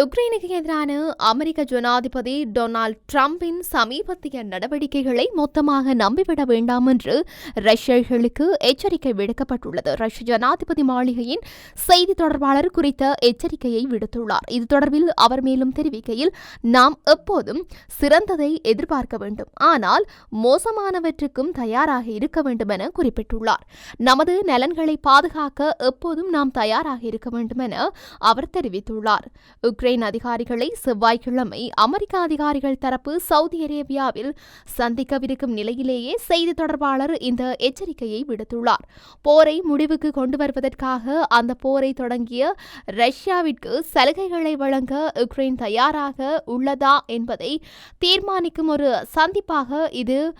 உக்ரைனுக்கு எதிரான அமெரிக்க ஜனாதிபதி டொனால்ட் ட்ரம்பின் சமீபத்திய நடவடிக்கைகளை மொத்தமாக நம்பிவிட வேண்டாம் என்று ரஷ்யர்களுக்கு எச்சரிக்கை விடுக்கப்பட்டுள்ளது. ரஷ்ய ஜனாதிபதி மாளிகையின் செய்தி தொடர்பாளர் குறித்த எச்சரிக்கையை விடுத்துள்ளார். இது தொடர்பில் அவர் மேலும் தெரிவிக்கையில் நாம் எப்போதும் சிறந்ததை எதிர்பார்க்க வேண்டும். ஆனால் மோசமானவற்றுக்கும் தயாராக இருக்க வேண்டும் என குறிப்பிட்டுள்ளார். நமது நலன்களை பாதுகாக்க எப்போதும் நாம் தயாராக இருக்க வேண்டும் என அவர் தெரிவித்துள்ளார். உக்ரைன் அதிகாரிகளை செவ்வாய்க்கிழமை அமெரிக்க அதிகாரிகள் தரப்பு சவுதி அரேபியாவில் சந்திக்கவிருக்கும் நிலையிலேயே செய்தி தொடர்பாளர் இந்த எச்சரிக்கையை விடுத்துள்ளார். போரை முடிவுக்கு கொண்டு வருவதற்காக அந்த போரை தொடங்கிய ரஷ்யாவிற்கு சலுகைகளை வழங்க உக்ரைன் தயாராக உள்ளதா என்பதை தீர்மானிக்கும் ஒரு சந்திப்பாக இது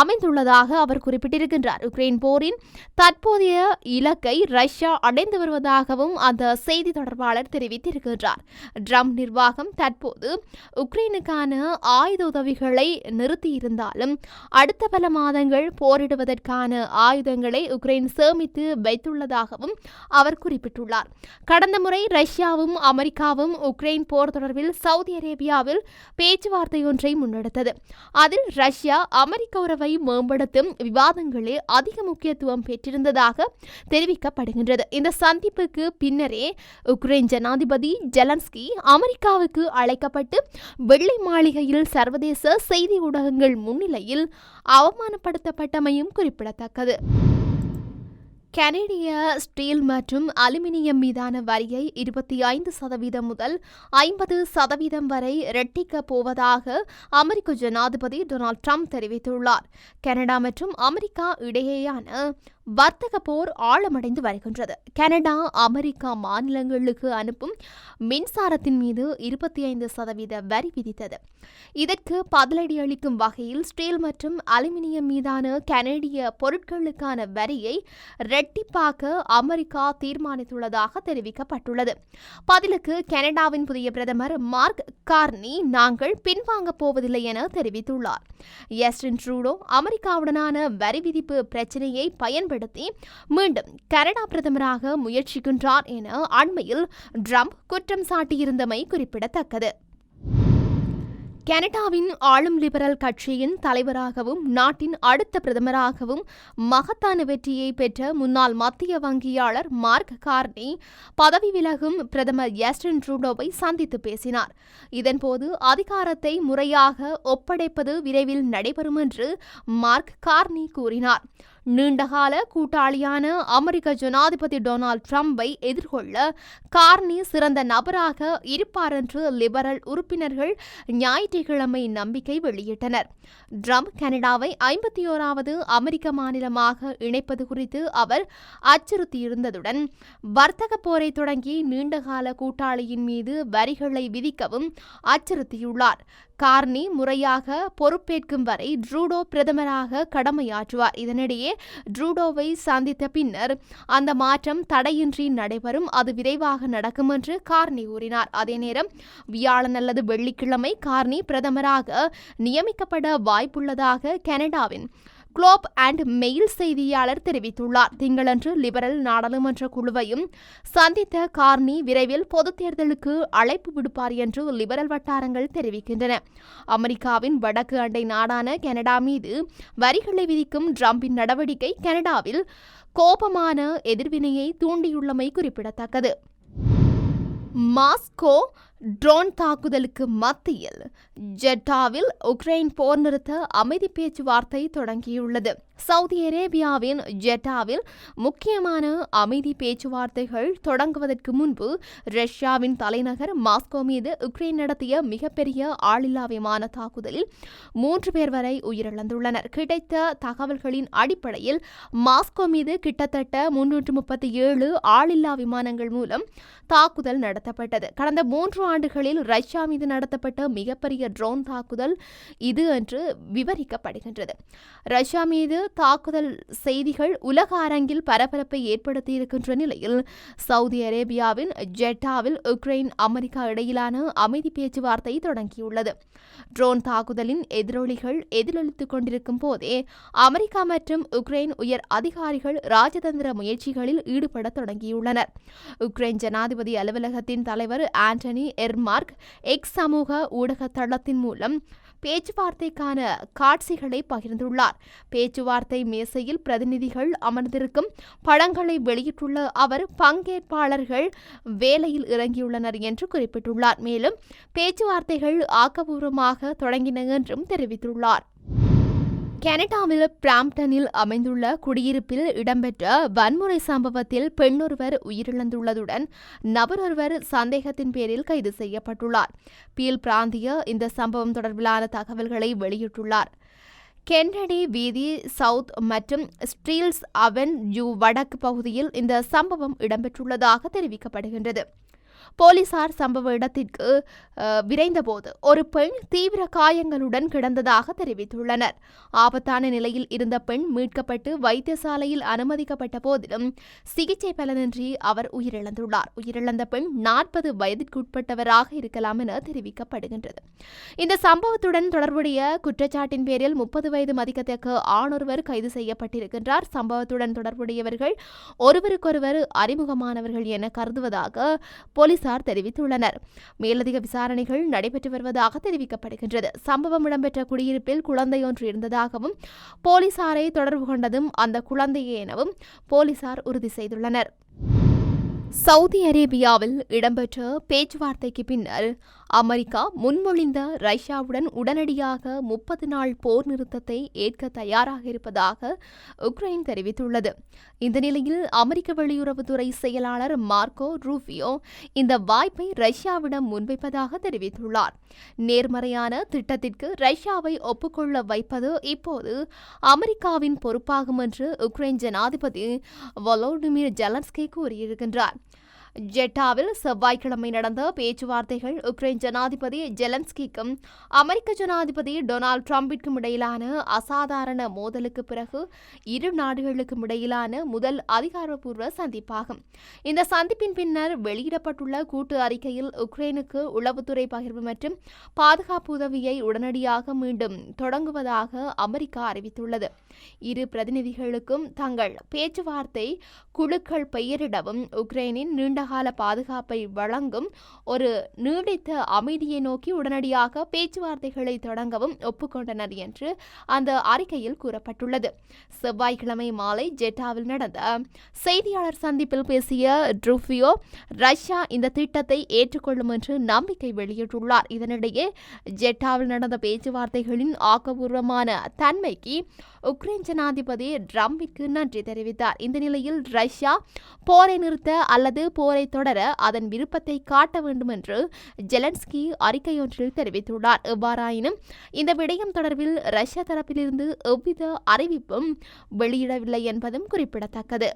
அமைந்துள்ளதாக அவர் குறிப்பிட்டிருக்கின்றார். உக்ரைன் போரின் தற்போதைய இலக்கை ரஷ்யா அடைந்து வருவதாகவும் அந்த செய்தி தொடர்பாளர் தெரிவித்திருக்கின்றார். ட்ரம்ப் நிர்வாகம் தற்போது உக்ரைனுக்கான ஆயுத உதவிகளை நிறுத்தியிருந்தாலும் அடுத்த பல மாதங்கள் போரிடுவதற்கான ஆயுதங்களை உக்ரைன் சேமித்து வைத்துள்ளதாகவும் அவர் குறிப்பிட்டுள்ளார். கடந்த முறை ரஷ்யாவும் அமெரிக்காவும் உக்ரைன் போர் தொடர்பில் சவுதி அரேபியாவில் பேச்சுவார்த்தை ஒன்றை முன்னெடுத்தது. அதில் ரஷ்யா அமெரிக்க உறவை மேம்படுத்தும் விவாதங்களே அதிக முக்கியத்துவம் பெற்றிருந்ததாக தெரிவிக்கப்படுகின்றது. இந்த சந்திப்புக்கு பின்னரே உக்ரைன் ஜனாதிபதி ஜெலான்ஸ்கி அமெரிக்காவுக்கு அழைக்கப்பட்டு வெள்ளை மாளிகையில் சர்வதேச செய்தி ஊடகங்கள் முன்னிலையில் அவமானப்படுத்தப்பட்டமையும் குறிப்பிடத்தக்கது. கனேடிய ஸ்டீல் மற்றும் அலுமினியம் மீதான வரியை இருபத்தி ஐந்து சதவீதம் முதல் ஐம்பது சதவீதம் வரை இரட்டிக்கப் போவதாக அமெரிக்க ஜனாதிபதி டொனால்ட் ட்ரம்ப் தெரிவித்துள்ளார். கனடா மற்றும் அமெரிக்கா இடையேயான வர்த்தக போர் ஆழமடைந்து வருகின்றது. கனடா அமெரிக்கா மாநிலங்களுக்கு அனுப்பும் மின்சாரத்தின் மீது இருபத்தி ஐந்து சதவீத வரி விதித்தது. இதற்கு பதிலடி அளிக்கும் வகையில் ஸ்டீல் மற்றும் அலுமினியம் மீதான கனடிய பொருட்களுக்கான வரியை இரட்டிப்பாக்க அமெரிக்கா தீர்மானித்துள்ளதாக தெரிவிக்கப்பட்டுள்ளது. பதிலுக்கு கனடாவின் புதிய பிரதமர் மார்க் கார்னி நாங்கள் பின்வாங்கப் போவதில்லை என தெரிவித்துள்ளார். எஸ்டின் ட்ரூடோ அமெரிக்காவுடனான வரி விதிப்பு பிரச்சினையை பயன்படுத்தி பயன்படுத்தி மீண்டும் கனடா பிரதமராக முயற்சிக்கின்றார் என அண்மையில் ட்ரம்ப் குற்றம் சாட்டியிருந்தமை குறிப்பிடத்தக்கது. கனடாவின் ஆளும் லிபரல் கட்சியின் தலைவராகவும் நாட்டின் அடுத்த பிரதமராகவும் மகத்தான வெற்றியை பெற்ற முன்னாள் மத்திய வங்கியாளர் மார்க் கார்னி பதவி விலகும் பிரதமர் எஸ்டின் ட்ரூடோவை சந்தித்து பேசினார். இதன்போது அதிகாரத்தை முறையாக ஒப்படைப்பது விரைவில் நடைபெறும் என்று மார்க் கார்னி கூறினார். நீண்டகால கூட்டாளியான அமெரிக்க ஜனாதிபதி டொனால்ட் ட்ரம்பை எதிர்கொள்ள கார்னி சிறந்த நபராக இருப்பார் என்று லிபரல் உறுப்பினர்கள் ஞாயிற்றுக்கிழமை நம்பிக்கை வெளியிட்டனர். ட்ரம்ப் கனடாவை ஐம்பத்தி ஓராவது அமெரிக்க மாநிலமாக இணைப்பது குறித்து அவர் அச்சுறுத்தியிருந்ததுடன் வர்த்தக போரை தொடங்கி நீண்டகால கூட்டாளியின் மீது வரிகளை விதிக்கவும் அச்சுறுத்தியுள்ளார். கார்னி முறையாக பொறுப்பேற்கும் வரை ட்ரூடோ பிரதமராக கடமையாற்றுவார். இதனிடையே ட்ரூடோவை சந்தித்த பின்னர் அந்த மாற்றம் தடையின்றி நடைபெறும். அது விரைவாக நடக்கும் என்று கார்னி கூறினார். அதே நேரம் வியாழன் அல்லது வெள்ளிக்கிழமை கார்னி பிரதமராக நியமிக்கப்பட வாய்ப்புள்ளதாக கனடாவின் குளோப் அண்ட் மெயில் செய்தியாளர் தெரிவித்துள்ளார். திங்களன்று லிபரல் நாடாளுமன்ற குழுவையும் சந்தித்த கார்னி விரைவில் பொதுத் தேர்தலுக்கு அழைப்பு விடுப்பார் என்று லிபரல் வட்டாரங்கள் தெரிவிக்கின்றன. அமெரிக்காவின் வடக்கு அண்டை நாடான கனடா மீது வரிகளை விதிக்கும் ட்ரம்பின் நடவடிக்கை கனடாவில் கோபமான எதிர்வினையை தூண்டியுள்ளமை குறிப்பிடத்தக்கது. மாஸ்கோ ட்ரோன் தாக்குதலுக்கு மத்தியில் ஜெட்டாவில் உக்ரைன் போர் நிறுத்த அமைதி பேச்சுவார்த்தை தொடங்கியுள்ளது. சவுதி அரேபியாவின் ஜெட்டாவில் முக்கியமான அமைதி பேச்சுவார்த்தைகள் தொடங்குவதற்கு முன்பு ரஷ்யாவின் தலைநகர் மாஸ்கோ மீது உக்ரைன் நடத்திய மிகப்பெரிய ஆளில்லா விமான தாக்குதலில் மூன்று பேர் வரை உயிரிழந்துள்ளனர். கிடைத்த தகவல்களின் அடிப்படையில் மாஸ்கோ மீது கிட்டத்தட்ட முன்னூற்று முப்பத்தி ஏழு ஆளில்லா விமானங்கள் மூலம் தாக்குதல் நடத்தப்பட்டது. கடந்த மூன்று ஆண்டுகளில் ரஷ்யா மீது நடத்தப்பட்ட மிகப்பெரிய ட்ரோன் தாக்குதல் இது என்று விவரிக்கப்படுகின்றது. ரஷ்யா மீது தாக்குதல் செய்திகள் உலக அரங்கில் பரபரப்பை ஏற்படுத்தியிருக்கின்ற நிலையில் சவுதி அரேபியாவின் ஜெட்டாவில் உக்ரைன் அமெரிக்கா இடையிலான அமைதி பேச்சுவார்த்தை தொடங்கியுள்ளது. ட்ரோன் தாக்குதலின் எதிரொலிகள் எதிரொலித்துக் கொண்டிருக்கும் போதே அமெரிக்கா மற்றும் உக்ரைன் உயர் அதிகாரிகள் ராஜதந்திர முயற்சிகளில் ஈடுபட தொடங்கியுள்ளனர். உக்ரைன் ஜனாதிபதி அலுவலகத்தின் தலைவர் ஆண்டனி எர்மார்க் எக்ஸ் சமூக ஊடக தளத்தின் மூலம் பேச்சுவார்த்தைக்கான காட்சிகளை பகிர்ந்துள்ளார். பேச்சுவார்த்தை மேசையில் பிரதிநிதிகள் அமர்ந்திருக்கும் படங்களை வெளியிட்டுள்ள அவர் பங்கேற்பாளர்கள் வேலையில் இறங்கியுள்ளனர் என்று குறிப்பிட்டுள்ளார். மேலும் பேச்சுவார்த்தைகள் ஆக்கபூர்வமாக தொடங்கின என்றும் தெரிவித்துள்ளார். கனடாவில் பிராம்டனில் அமைந்துள்ள குடியிருப்பில் இடம்பெற்ற வன்முறை சம்பவத்தில் பெண்ணொருவர் உயிரிழந்துள்ளதுடன் நபரொருவர் சந்தேகத்தின் பேரில் கைது செய்யப்பட்டுள்ளார். பீல் பிராந்திய இந்த சம்பவம் தொடர்பிலான தகவல்களை வெளியிட்டுள்ளார். கென்னடி வீதி சவுத் மற்றும் ஸ்ட்ரீல்ஸ் அவன் யூ வடக்கு பகுதியில் இந்த சம்பவம் இடம்பெற்றுள்ளதாக தெரிவிக்கப்படுகின்றது. போலீசார் சம்பவ இடத்திற்கு விரைந்தபோது ஒரு பெண் தீவிர காயங்களுடன் கிடந்ததாக தெரிவித்துள்ளனர். ஆபத்தான நிலையில் இருந்த பெண் மீட்கப்பட்டு வைத்தியசாலையில் அனுமதிக்கப்பட்ட போதிலும் சிகிச்சை பலனின்றி அவர் உயிரிழந்துள்ளார். உயிரிழந்த பெண் நாற்பது வயதிற்குட்பட்டவராக இருக்கலாம் என தெரிவிக்கப்படுகின்றது. இந்த சம்பவத்துடன் தொடர்புடைய குற்றச்சாட்டின் பேரில் முப்பது வயது மதிக்கத்தக்க ஆணொருவர் கைது செய்யப்பட்டிருக்கின்றார். சம்பவத்துடன் தொடர்புடையவர்கள் ஒருவருக்கொருவர் அறிமுகமானவர்கள் என கருதுவதாக போலீஸ் போலீசார் தெரிவித்துள்ளனர். மேலதிக விசாரணைகள் நடைபெற்று வருவதாக தெரிவிக்கப்படுகின்றது. சம்பவம் இடம்பெற்ற குடியிருப்பில் குழந்தை ஒன்று இருந்ததாகவும் போலீசாரை தொடர்பு கொண்டதும் அந்த குழந்தையே எனவும் போலீசார் உறுதி செய்துள்ளனர். சவுதி அரேபியாவில் இடம்பெற்ற பேச்சுவார்த்தைக்கு பின்னர் அமெரிக்கா முன்மொழிந்த ரஷ்யாவுடன் உடனடியாக முப்பது நாள் போர் நிறுத்தத்தை ஏற்க தயாராக இருப்பதாக உக்ரைன் தெரிவித்துள்ளது. இந்த நிலையில் அமெரிக்க வெளியுறவுத்துறை செயலாளர் மார்க்கோ ரூபியோ இந்த வாய்ப்பை ரஷ்யாவிடம் முன்வைப்பதாக தெரிவித்துள்ளார். நேர்மறையான திட்டத்திற்கு ரஷ்யாவை ஒப்புக்கொள்ள வைப்பது இப்போது அமெரிக்காவின் பொறுப்பாகும் என்று உக்ரைன் ஜனாதிபதி வலோடிமிர் ஜெலன்ஸ்கி கூறியிருக்கின்றார். ஜெட்டாவில் செவ்வாய்க்கிழமை நடந்த பேச்சுவார்த்தைகள் உக்ரைன் ஜனாதிபதி ஜெலன்ஸ்கிக்கும் அமெரிக்க ஜனாதிபதி டொனால்ட் ட்ரம்பிற்கும் இடையிலான அசாதாரண மோதலுக்கு பிறகு இரு நாடுகளுக்கும் இடையிலான முதல் அதிகாரப்பூர்வ சந்திப்பாகும். இந்த சந்திப்பின் பின்னர் வெளியிடப்பட்டுள்ள கூட்டு அறிக்கையில் உக்ரைனுக்கு உளவுத்துறை பகிர்வு மற்றும் பாதுகாப்பு உதவியை உடனடியாக மீண்டும் தொடங்குவதாக அமெரிக்கா அறிவித்துள்ளது. இரு பிரதிநிதிகளுக்கும் தங்கள் பேச்சுவார்த்தை குழுக்கள் பெயரிடவும் உக்ரைனின் நீண்ட நீண்டகால பாதுகாப்பை வழங்கும் ஒரு நீடித்த அமைதியை நோக்கி உடனடியாக பேச்சுவார்த்தைகளை தொடங்கவும் ஒப்புக்கொண்டனர் என்று அந்த அறிக்கையில் கூறப்பட்டுள்ளது. செவ்வாய்க்கிழமை மாலை ஜெட்டாவில் நடந்த செய்தியாளர் சந்திப்பில் பேசிய ட்ரூஃபியோ ரஷ்யா இந்த திட்டத்தை ஏற்றுக்கொள்ளும் என்று நம்பிக்கை வெளியிட்டுள்ளார். இதனிடையே ஜெட்டாவில் நடந்த பேச்சுவார்த்தைகளின் ஆக்கபூர்வமான தன்மைக்கு உக்ரைன் ஜனாதிபதி ட்ரம்பிற்கு நன்றி தெரிவித்தார். இந்த நிலையில் ரஷ்யா போரை நிறுத்த அல்லது போரை தொடர அதன் விருப்பத்தை காட்ட வேண்டும் என்று ஜெலன்ஸ்கி அறிக்கையொன்றில் தெரிவித்துள்ளார். எவ்வாறாயினும் இந்த விடயம் தொடர்பில் ரஷ்ய தரப்பிலிருந்து எவ்வித அறிவிப்பும் வெளியிடவில்லை என்பதும் குறிப்பிடத்தக்கது.